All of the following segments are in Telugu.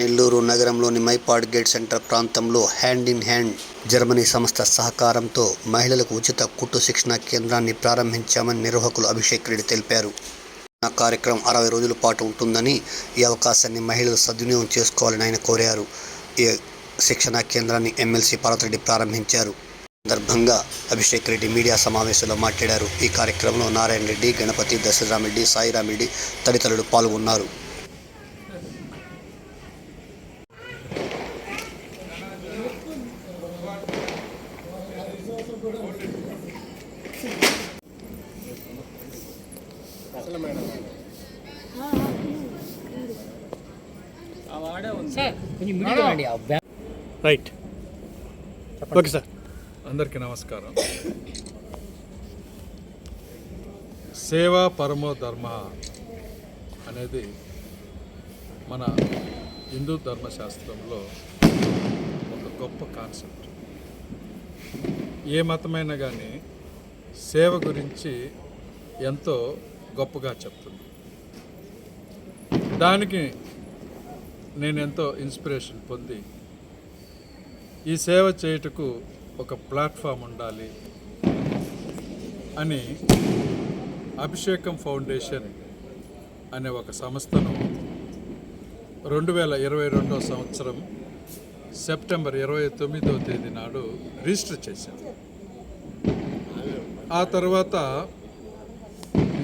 నెల్లూరు నగరంలోని మైపాడ్ గేట్ సెంటర్ ప్రాంతంలో హ్యాండ్ ఇన్ హ్యాండ్ జర్మనీ సంస్థ సహకారంతో మహిళలకు ఉచిత కుట్టు శిక్షణ కేంద్రాన్ని ప్రారంభించామని నిర్వాహకులు అభిషేక్ రెడ్డి తెలిపారు. ఆ కార్యక్రమం అరవై రోజుల పాటు ఉంటుందని ఈ అవకాశాన్ని మహిళలు సద్వినియోగం చేసుకోవాలని ఆయన కోరారు. ఈ శిక్షణా కేంద్రాన్ని ఎమ్మెల్సీ పార్వతిరెడ్డి ప్రారంభించారు. సందర్భంగా అభిషేక్ రెడ్డి మీడియా సమావేశంలో మాట్లాడారు. ఈ కార్యక్రమంలో నారాయణ రెడ్డి గణపతి దశరథరామిరెడ్డి సాయిరామిరెడ్డి తదితరులు పాల్గొన్నారు. రైట్ ఓకే సార్ అందరికీ నమస్కారం. సేవా పరమో ధర్మ అనేది మన హిందూ ధర్మశాస్త్రంలో ఒక గొప్ప కాన్సెప్ట్. ఏ మతమైనా కానీ సేవ గురించి ఎంతో గొప్పగా చెప్తుంది. దానికి నేను ఎంతో ఇన్స్పిరేషన్ పొంది ఈ సేవ చేయుటకు ఒక ప్లాట్ఫామ్ ఉండాలి అని అభిషేకం ఫౌండేషన్ అనే ఒక సంస్థను రెండు వేల ఇరవై రెండో సంవత్సరం సెప్టెంబర్ ఇరవై తొమ్మిదో తేదీ నాడు రిజిస్టర్ చేశాను ఆ తర్వాత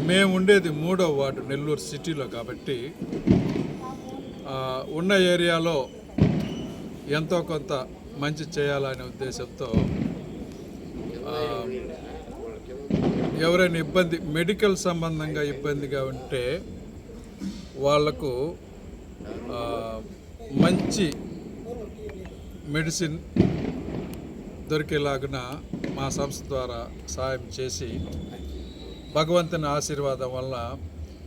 మేము ఉండేది మూడో వార్డు నెల్లూరు సిటీలో కాబట్టి ఉన్న ఏరియాలో ఎంతో కొంత మంచి చేయాలనే ఉద్దేశంతో ఎవరైనా ఇబ్బంది మెడికల్ సంబంధంగా ఇబ్బందిగా ఉంటే వాళ్ళకు మంచి మెడిసిన్ దొరికేలాగున మా సంస్థ ద్వారా సాయం చేసి భగవంతుని ఆశీర్వాదం వల్ల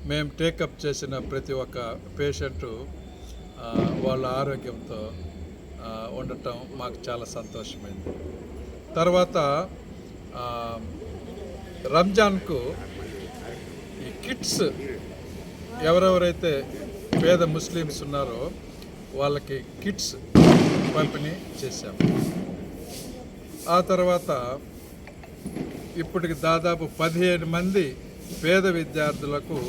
మేము టేకప్ చేసిన ప్రతి ఒక్క పేషెంటు వాళ్ళ ఆరోగ్యంతో ఉండటం మాకు చాలా సంతోషమైంది. తర్వాత రంజాన్కు ఈ కిట్స్ ఎవరెవరైతే పేద ముస్లిమ్స్ ఉన్నారో వాళ్ళకి కిట్స్ పంపిణీ చేశాము ఆ తర్వాత ఇప్పటికి దాదాపు పదిహేను మంది పేద విద్యార్థులకు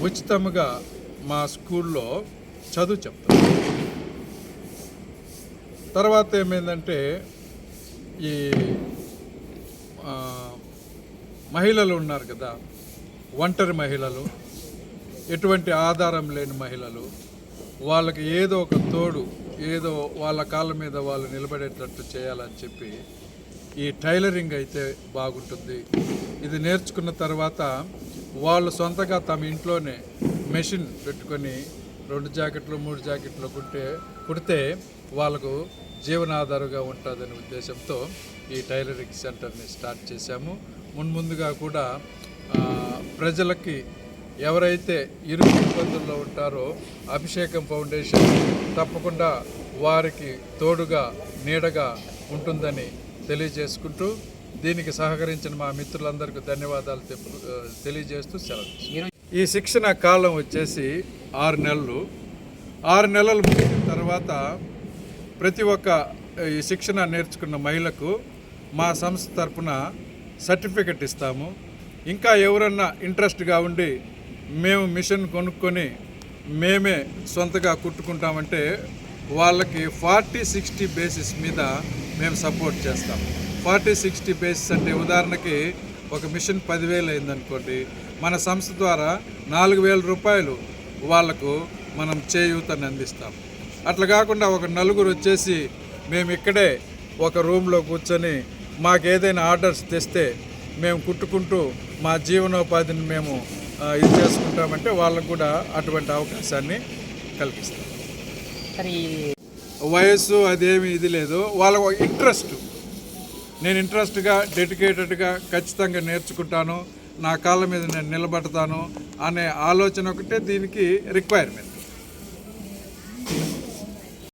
ఉచితంగా మా స్కూల్లో చదువు చెప్తాం తర్వాత ఏమైందంటే ఈ మహిళలు ఉన్నారు కదా ఒంటరి మహిళలు ఎటువంటి ఆధారం లేని మహిళలు వాళ్ళకి ఏదో ఒక తోడు ఏదో వాళ్ళ కాళ్ళ మీద వాళ్ళు నిలబడేటట్టు చేయాలని చెప్పి ఈ టైలరింగ్ అయితే బాగుంటుంది. ఇది నేర్చుకున్న తర్వాత వాళ్ళు సొంతగా తమ ఇంట్లోనే మెషిన్ పెట్టుకొని రెండు జాకెట్లు మూడు జాకెట్లు కుట్టే కుడితే వాళ్ళకు జీవనాధారంగా ఉంటుందనే ఉద్దేశంతో ఈ టైలరింగ్ సెంటర్ని స్టార్ట్ చేశాము. మున్ముందుగా కూడా ప్రజలకి ఎవరైతే ఇరుకు ఇబ్బందుల్లో ఉంటారో అభిషేకం ఫౌండేషన్ తప్పకుండా వారికి తోడుగా నీడగా ఉంటుందని తెలియజేసుకుంటూ దీనికి సహకరించిన మా మిత్రులందరికీ ధన్యవాదాలు తెలియజేస్తూ సెలవు ఈ శిక్షణ కాలం వచ్చేసి ఆరు నెలలు. ఆరు నెలలు ముగిసిన తర్వాత ప్రతి ఒక్క ఈ శిక్షణ నేర్చుకున్న మహిళకు మా సంస్థ తరపున సర్టిఫికెట్ ఇస్తాము. ఇంకా ఎవరన్నా ఇంట్రెస్ట్గా ఉండి మేము మిషన్ కొనుక్కొని మేమే సొంతగా కుట్టుకుంటామంటే వాళ్ళకి ఫార్టీ సిక్స్టీ బేసిస్ మీద మేము సపోర్ట్ చేస్తాం. ఫార్టీ సిక్స్టీ బేసిస్ అంటే ఉదాహరణకి ఒక మిషన్ పదివేలు అయిందనుకోండి మన సంస్థ ద్వారా నాలుగు వేల రూపాయలు వాళ్ళకు మనం చేయూతని అందిస్తాం. అట్లా కాకుండా ఒక నలుగురు వచ్చేసి మేము ఇక్కడే ఒక రూమ్లో కూర్చొని మాకు ఏదైనా ఆర్డర్స్ తెస్తే మేము కుట్టుకుంటూ మా జీవనోపాధిని మేము ఇది చేసుకుంటామంటే వాళ్ళకు కూడా అటువంటి అవకాశాన్ని కల్పిస్తాం. వయస్సు అదేమి ఇది లేదు. వాళ్ళ ఇంట్రెస్ట్. నేను ఇంట్రెస్ట్గా డెడికేటెడ్గా ఖచ్చితంగా నేర్చుకుంటాను. నా కాళ్ళ మీద నేను నిలబడతాను అనే ఆలోచన ఒకటే దీనికి రిక్వైర్మెంట్